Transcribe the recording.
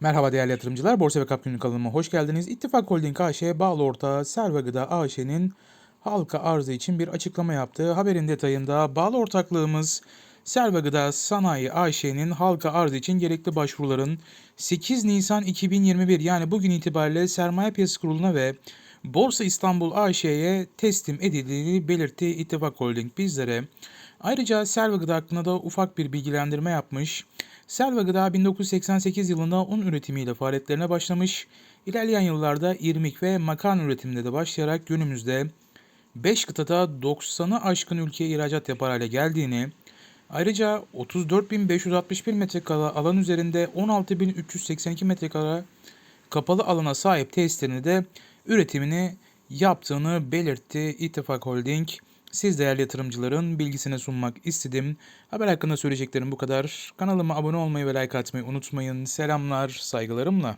Merhaba değerli yatırımcılar. Borsa ve Kap Günlük kanalıma hoş geldiniz. İttifak Holding AŞ bağlı ortağı Serva Gıda AŞ'nin halka arzı için bir açıklama yaptığı haberin detayında bağlı ortaklığımız Serva Gıda Sanayi AŞ'nin halka arzı için gerekli başvuruların 8 Nisan 2021 yani bugün itibariyle Sermaye Piyasası Kurulu'na ve Borsa İstanbul AŞ'ye teslim edildiğini belirtti İttifak Holding bizlere. Ayrıca Selva Gıda hakkında da ufak bir bilgilendirme yapmış. Selva Gıda 1988 yılında un üretimiyle faaliyetlerine başlamış. İlerleyen yıllarda irmik ve makarna üretiminde de başlayarak günümüzde 5 kıtada 90'ı aşkın ülkeye ihracat yapar hale geldiğini, ayrıca 34.561 metrekare alan üzerinde 16.382 metrekare kapalı alana sahip tesislerini de üretimini yaptığını belirtti İttifak Holding. Siz değerli yatırımcıların bilgisine sunmak istedim. Haber hakkında söyleyeceklerim bu kadar. Kanalıma abone olmayı ve like atmayı unutmayın. Selamlar, saygılarımla.